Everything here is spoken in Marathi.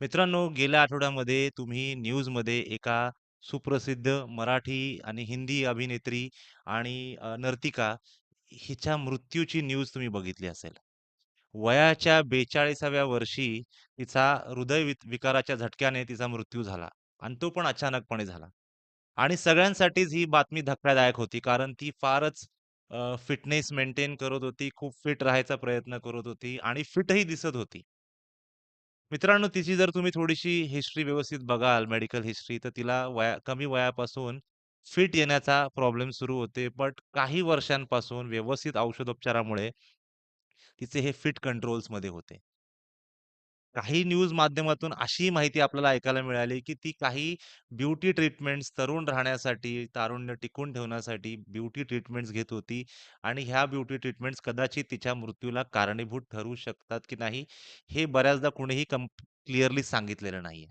मित्रांनो, गेल्या आठवड्यामध्ये तुम्ही न्यूजमध्ये एका सुप्रसिद्ध मराठी आणि हिंदी अभिनेत्री आणि अ, नर्तिका हिच्या मृत्यूची न्यूज तुम्ही बघितली असेल. वयाच्या 42व्या वर्षी तिचा हृदय वि विकाराच्या झटक्याने तिचा मृत्यू झाला आणि तो पण अचानकपणे झाला. आणि सगळ्यांसाठीच ही बातमी धक्कादायक होती. कारण ती फारच फिटनेस मेंटेन करत होती, खूप फिट राहायचा प्रयत्न करत होती आणि फिटही दिसत होती. मित्रांनो, तिची जर तुम्ही थोडीशी हिस्ट्री व्यवस्थित बघाल, मेडिकल हिस्ट्री, तर तिला वया कमी वयापासून फिट येण्याचा प्रॉब्लेम सुरू होते. बट काही वर्षांपासून व्यवस्थित औषधोपचारामुळे तिचे हे फिट कंट्रोल्समध्ये होते. काही न्यूज माध्यमातून अशी माहिती आपल्याला ऐकायला मिळाली, की ती काही ब्युटी ट्रीटमेंट्स तरुण राहण्यासाठी, तारुण्य टिकवून ठेवण्यासाठी ब्युटी ट्रीटमेंट्स घेत होती आणि ह्या ब्युटी ट्रीटमेंट्स कदाचित तिच्या मृत्यूला कारणीभूत ठरू शकतात की नाही, हे बऱ्याचदा कुणीही कं क्लिअरली सांगितलेलं नाहीये.